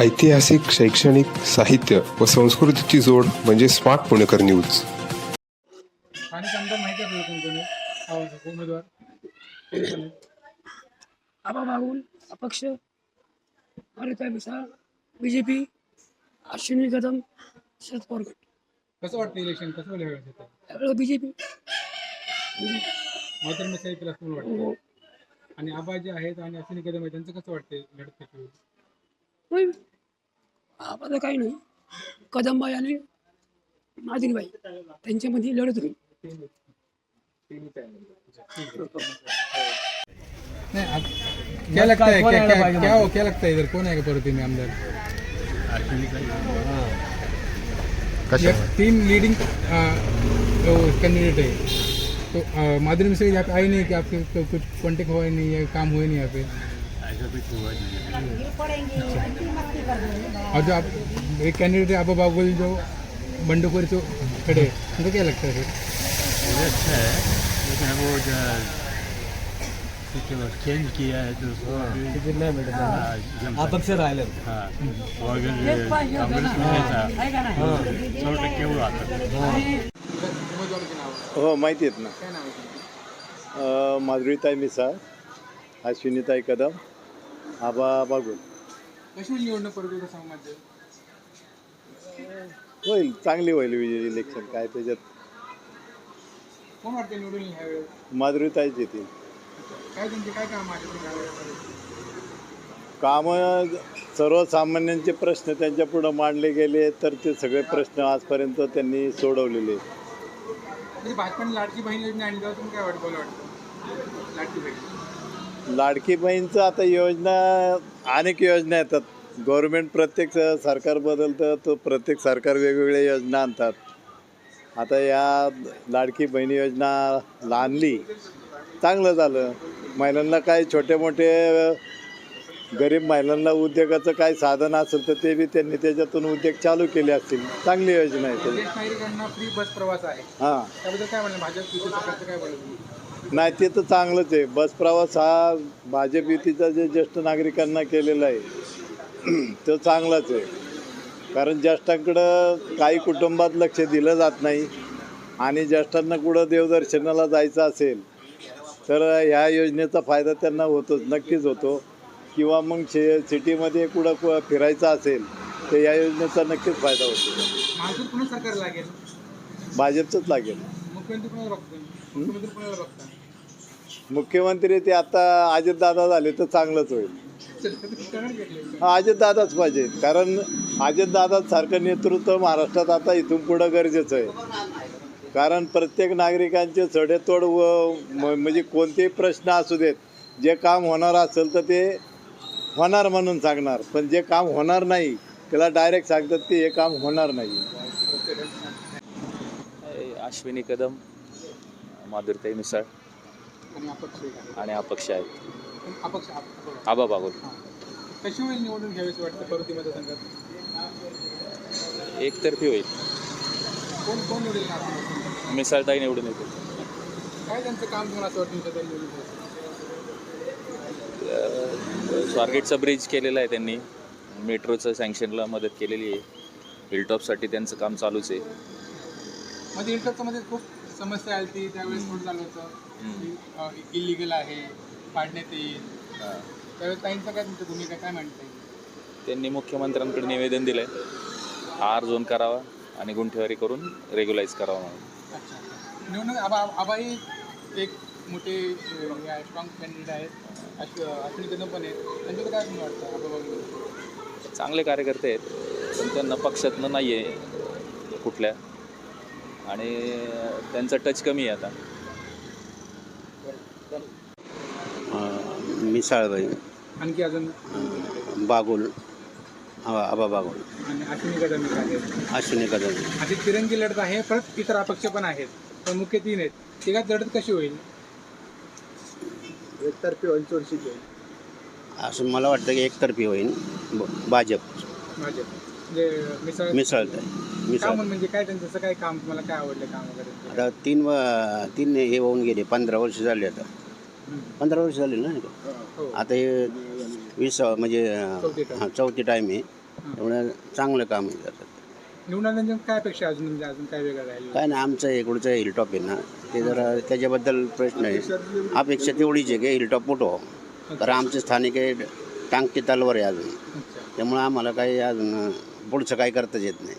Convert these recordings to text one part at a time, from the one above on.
ऐतिहासिक शैक्षणिक साहित्य व संस्कृतीची जोड म्हणजे स्मार्ट पुणेकर न्यूज. स्थानिक आमदार माहिती आहे आपल्याला कोण कोण आहे आवाज उमेदवार. कोण कोण आहे? आबा बागुल अपक्ष. Harita Misal B J P Ashwini Kadam Sharad Pawar कसं वाटतं इलेक्शन कसं होईल ह्यावेळेस आता? त्यावेळेला बी जे पी मात्र मी साहेब असं मला वाटतं. हो. आणि आबा जे आहेत आणि अश्विनी कदम आहे त्यांचं कसं वाटतंय लढत कशी होईल होईल आबाला काही नाही. कदमबाई आणि मादिनबाई त्यांच्यामध्ये लढत होईल. नहीं क्या लगता है? क्या क्या क्या हो? क्या लगता है इधर? कौन आएगा पर्वती में आमदार? ये तीन लीडिंग कैंडिडेट है तो माधुरी यहाँ पे आए नहीं कि आपके कुछ कॉन्टेक्ट हुआ ही नहीं है काम हुए नहीं यहाँ पे? जो आप एक कैंडिडेट आबा बागुल जो बंडोखोरी से खड़े हैं, उनको क्या लगता है फिर अच्छा है लेकिन वो जो चेंज किया है तो उसको अभी हाँ, जम अपक्ष राहिले हाँ हो माहिती आहेत ना। माधुरीताई मिसाळ अश्विनीताई कदम आबा बागुल कशी होईल निवडणूक समाज होईल चांगली होईल इलेक्शन काय त्याच्यात. कोण वाटते निवडून येईल ह्यावेळेस माधुरीताईच येतील. काय त्यांचे काय काम आहे? कामं सर्वसामान्यांचे प्रश्न त्यांच्या पुढं मांडले गेले तर ते सगळे प्रश्न आजपर्यंत त्यांनी सोडवलेले. म्हणजे भाजपाने लाडकी बहीण योजना आणली तेव्हा तुम्ही काय वाटतं बोला वाटतं? लाडकी बहीण. लाडकी बहीणचं आता योजना अनेक योजना येतात. गव्हर्मेंट प्रत्येक सरकार बदलतं तो प्रत्येक सरकार वेगवेगळ्या योजना आणतात. आता या लाडकी बहीण योजना आणली चांगलं झालं. महिलांना काय छोटे मोठे गरीब महिलांना उद्योगाचं काय साधन असेल तर ते बी त्यांनी त्याच्यातून उद्योग चालू केले असतील. चांगली योजना आहे ते. ज्येष्ठ नागरिकांना फ्री बस प्रवास आहे. हां. त्याबद्दल काय म्हणलं भाजप काय? नाही ते तर चांगलंच आहे. बस प्रवास हा भाजप युतीचा जे ज्येष्ठ नागरिकांना केलेला आहे तो चांगलाच आहे. कारण ज्येष्ठांकडं काही कुटुंबात लक्ष दिलं जात नाही आणि ज्येष्ठांना कुठं देवदर्शनाला जायचं असेल तर ह्या योजनेचा फायदा त्यांना होतोच नक्कीच होतो. किंवा मग शे सिटीमध्ये कुठं कु- फिरायचं असेल तर या योजनेचा नक्कीच फायदा होतो. भाजपचंच लागेल. मुख्यमंत्री ते आता अजितदादा झाले तर चांगलंच होईल. हा अजितदादाच पाहिजे. कारण अजितदादासारखं नेतृत्व महाराष्ट्रात आता इथून पुढं गरजेचं आहे. कारण प्रत्येक नागरिकांचे चढेतोड व म- म्हणजे कोणतेही प्रश्न असू देत जे काम होणार असेल तर ते होणार म्हणून सांगणार. पण जे काम होणार नाही त्याला डायरेक्ट सांगतात की हे काम होणार नाही. अश्विनी कदम माधुरताई मिसाळ. आणि अपक्ष. आणि आहेत पण अपक्ष अपक्ष. आबा बागुल हां. कशी होईल निवडून घ्यावीच वाटतं मतदारसंघात एकतर्फी होईल कोण कोण निवडेल ना आपण? मिसाळताई निवडून येतील काय त्यांचं काम तुम्हाला असं वाटतं तुमच्या निवडून घ्यायचं? अं, स्वारगेटचा ब्रिज केलेला आहे त्यांनी मेट्रोचं सँक्शनला मदत केलेली आहे हिलटॉपसाठी त्यांचं काम चालूच आहे मध्ये इंटरचं मध्ये खूप समस्या आली ती त्यावेळेस थोडं झालं होतं इलिगल आहे पाडण्यात येईल. त्यावेळेस ताईंचं काय तुमची भूमिका काय म्हणता येईल त्यांनी मुख्यमंत्र्यांकडे निवेदन दिलं आहे आर झोन करावा आणि गुंठेवारी करून रेग्युलाइज करावा म्हणून. अच्छा निवडणूक आबा आबाही एक मोठे स्ट्रॉंग कॅन्डिडेट आहेत. अश्व अश्विनी कदम पण आहेत. त्यांच्याकडे काय वाटतं आबा बाबू चांगले कार्यकर्ते आहेत पण त्यांना पक्षातनं नाही आहे कुठल्या. आणि त्यांचा टच कमी आहे आता. मिसाळबाई. आणखी अजून? बागुल. आबा बागुल. आणि अश्विनी कदम अश्विनी कदम अशी तिरंगी लढत आहे परत इतर अपक्ष पण आहेत. पण मुख्य तीन आहेत. तिघात लढत कशी होईल. असं मला वाटतं की एकतर्फी होईल. ब- भाजप. भाजप. म्हणजे मिसळ मिसळत काम मिसळ. म्हणजे काय त्यांचं? असं काय काम तुम्हाला काय आवडलं काम वगैरे आता तीन व- तीन हे होऊन गेले. पंधरा वर्ष झाले आता. पंधरा वर्ष झाले ना हो? आता हे वीस म्हणजे चौथी. हां चौथी टाईम आहे त्यामुळे चांगलं काम आहे त्याचं. काय अपेक्षा आहे अजून म्हणजे अजून काय वेगळं राहील? काय ना आमचं इकडचं हिलटॉप आहे ना ते जरा त्याच्याबद्दल प्रश्न आहे. अपेक्षा तेवढीच आहे की हिलटॉप मोठं व्हावं. कारण आमचे स्थानिक आहे टांगती तलवार आहे अजून. अच्छा. त्यामुळे आम्हाला काही अजून पुढचं काही करताच येत नाही.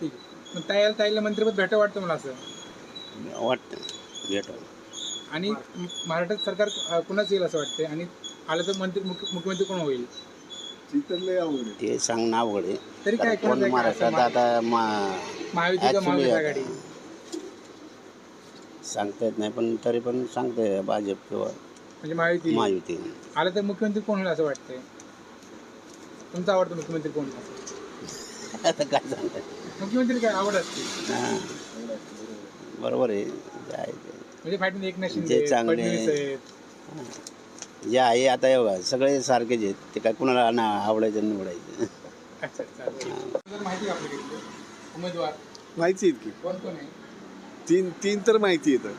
ठीक आहे. मग ताईला ताईला मंत्रिपद भेटं वाटतं मला असं? वाटतं. भेटो आणि म- महाराष्ट्र सरकार अ, कुणाच येईल असं वाटते आणि आलं तर मंत्री मुख्य- मुख्यमंत्री कोण होईल? ते सांगणं अवघड आहे. तरी काय कारण कोण कोणाचं काय असं महाराष्ट्रात आता मा महायुती का Actually महाविकास आता- आघाडी. सांगता येत नाही पण तरी पण सांगते भाजप किंवा म्हणजे महायुती. महायुती. आलं तर मुख्यमंत्री कोण होईल असं वाटतंय? तुमचा आवडतो मुख्यमंत्री कोण? असं आता काय सांगताय मुख्यमंत्री काय आवड असते. हां. बरोबर आहे. जे आहे ते. म्हणजे जे शिंदे चांगले- जे आहे आता हे बघा सगळे सारखेच आहेत. ते काय कुणाला ना आवडायचं निवडायचं. अच्छा चालेल जर माहिती आहे आपल्याकडे उमेदवार? माहिती आहेत की. कोण कोण आहे? तीन तीन तर माहिती येतं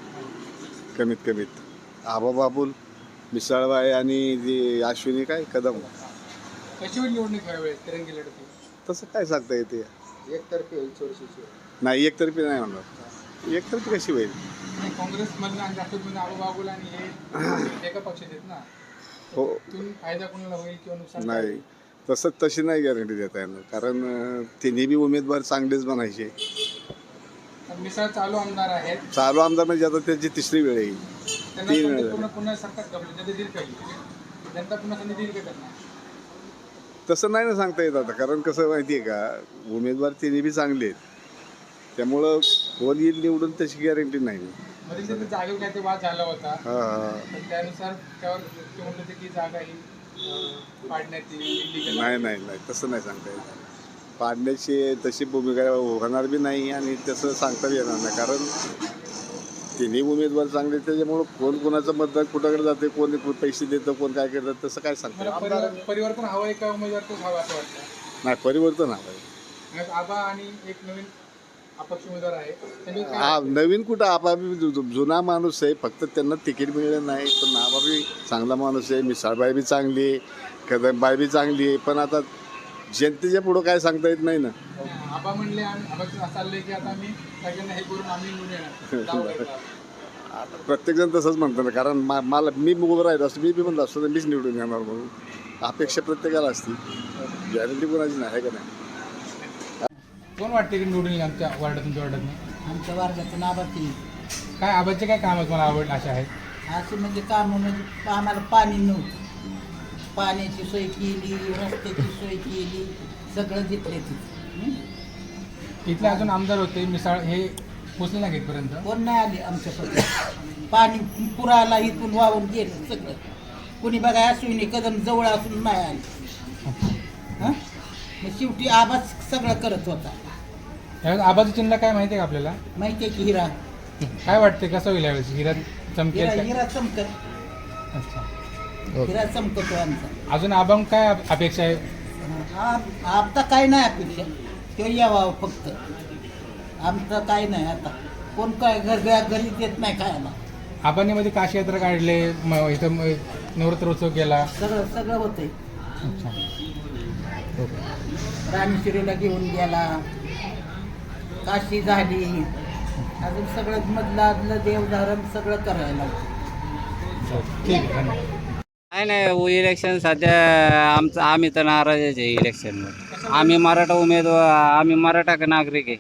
कमीत कमीत. आबा बाबुल मिसाळबाई आणि जी अश्विनी काय कदम. कशी होईल निवडणूक तिरंगी लढती तसं काय सांगता येते? एकतर्फी होईल चोरशीची. नाही एकतर्फी नाही होणार. एकतर्फी कशी होईल? आणि आणि हे एका पक्षात आहेत ना. हो. तिथून फायदा कोणाला होईल किंवा नुकसान काय? नाही? तसं तशी नाही गॅरंटी देता येणार. कारण तिन्ही बी उमेदवार चांगलेच बनायचे. मिसाळ चालू आमदार आहेत. चालू आमदार म्हणजे आता त्याची तिसरी वेळ येईल. तीन वेळा. पुन्हा सरकार जनता पुन्हा संधी देईल का त्यांना. तसं नाही ना सांगता येत आता कारण कसं माहिती आहे का उमेदवार तिन्ही बी चांगले आहेत. त्यामुळं कोण येईल निवडून त्याची गॅरंटी नाही. मध्ये तिथे जागेवर काय ते वाद झाला होता. हा हा. पण त्यानुसार त्यावर ते म्हणत होते की जागा ही अं, पाडण्यात येईल illegal नाही नाही नाही. तसं नाही सांगता येत. पाडण्याची तशी भूमिका होणार बी नाही आणि तसं सांगता बी येणार नाही. कारण तिन्ही उमेदवार चांगले त्याच्यामुळं कोण कोणाचं मतदान कुठाकडे जाते कोण पैसे देतं कोण काय करतं तसं काय सांगता परिवर्तन हवं आहे का उमेदवार? तोच हवा असं वाटतं. नाही परिवर्तन हवं आणि आबा आणि एक नवीन अपक्ष उमेदवार आहे. हा नवीन कुठं जु- जुना माणूस आहे फक्त त्यांना तिकीट मिळलं नाही पण आपाबी चांगला माणूस आहे मिसाळबाई बी चांगली आहे कदमबाई बी चांगली आहे पण आता जनतेच्या पुढं काय सांगता येत नाही ना. आबा म्हणले आम्ही आबा असं चाललंय की आता आम्ही सगळ्यांना हे करून आम्ही निवडून येणार. जाऊ करता. आता प्रत्येकजण तसंच म्हणतं ना कारण मा मला मी उभं राहिलो असतो मी बी म्हणलं असतो तर मीच निवडून येणार म्हणून. अपेक्षा प्रत्येकाला असते. गॅरंटी कोणाची नाही आहे का नाही? कोण वाटते की निवडून येईल आमच्या वार्डात तुमच्या वार्डात आमच्या वर्गाचं नाबाती काय आबाचे काय काम तुम्हाला आवड अशा आहेत? असे म्हणजे काम म्हणजे आम्हाला पाणी नव्हतं. पाण्याची सोय केली रस्त्याची सोय केली सगळं जिथले तिथे. इथले अजून आमदार होते मिसाळ हे पोचले नाही इथपर्यंत? कोण नाही आले आमच्याकडे पाणी पुराला इथून वाहून गेलं सगळं. कोणी बघा अश्विनी कदम जवळ असून नाही आले. हं? मग शेवटी आवाज सगळं करत होता. आबाचं चिन्ह काय माहिती आहे का आपल्याला? माहिती आहे की हिरा. काय वाटते कसं होईल यावेळेस? हिरा चमकेल हिरा चमकत अच्छा. चमकतो आमचा. अजून आबांग काय अप- अपेक्षा आहे? आ- आता काय नाही अपेक्षा. तो यावा फक्त. आमचं काय नाही आता. कोण काय घर घर- घरी देत नाही खायला आबांनी मध्ये काशी यात्रा काढले? म- इथं म- नवरात्रोत्सव केला. सगळं सगळं होतंय. अच्छा. रामेश्वरीला घेऊन गेला. काशी झाली. अजून सगळं मधलं आदलं देवधारण सगळं करायला ठीक आहे. धन्यवाद. नाही नाही इलेक्शन सध्या आमचं आम्ही तर नाराजच आहे इलेक्शनवर आम्ही मराठा उमेदवार आम्ही मराठा नागरिक आहे.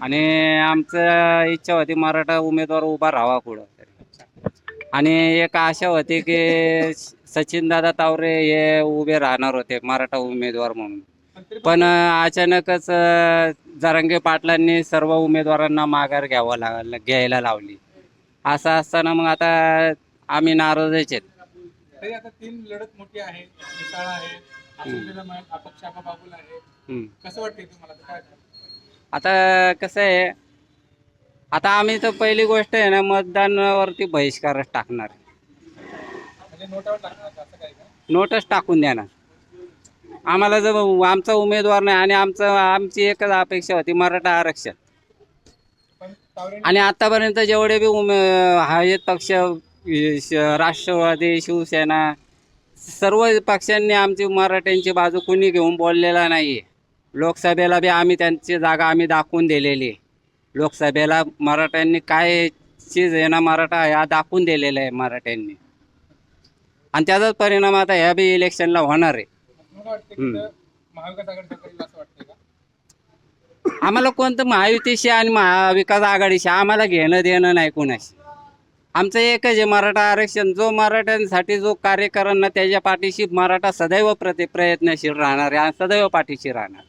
आणि आमचं इच्छा होती मराठा उमेदवार उभा राहावा कुठं तरी. आणि एक आशा होती की सचिनदादा तावरे हे उभे राहणार होते मराठा उमेदवार म्हणून. पण अचानकच अं, जरांगे पाटलांनी सर्व उमेदवारांना माघार घ्यावं लाग घ्यायला लावली. असं असताना मग आता आम्ही नाराजच आहेत. तरी आता तीन लढत मोठी आहे मिसाळ आहे अपक्ष बाबुल. कसं वाटतंय तुम्हाला आता? काय आता कसं आहे आता आम्ही तर पहिली गोष्ट आहे ना मतदानावरती बहिष्कारच टाकणार. म्हणजे नोटच टाकून देणार. आम्हाला जर आमचा उमेदवार नाही आणि आमचं आमची एकच अपेक्षा होती मराठा आरक्षण. आणि आतापर्यंत जेवढे बी उमे आहेत पक्ष श- राष्ट्रवादी शिवसेना सर्व पक्षांनी आमची मराठ्यांची बाजू कुणी घेऊन बोललेला नाही आहे लोकसभेला बी आम्ही त्यांची जागा आम्ही दाखवून दिलेली आहे. लोकसभेला मराठ्यांनी काय चीज आहे ना मराठा या दाखवून दिलेला आहे मराठ्यांनी. आणि त्याचाच परिणाम आता ह्या बी इलेक्शनला होणार आहे. मला वाटतं की हम्म. महाविकास आघाडी असं वाटतंय का आम्हाला कोणतं महायुतीशी आणि महाविकास आघाडीशी आम्हाला घेणं देणं नाही कोणाशी. आमचं एकच आहे मराठा आरक्षण. जो मराठ्यांसाठी जो कार्य करेल ना त्याच्या पाठीशी मराठा सदैव प्रति प्रयत्नशील राहणार आहे आणि सदैव पाठीशी राहणार.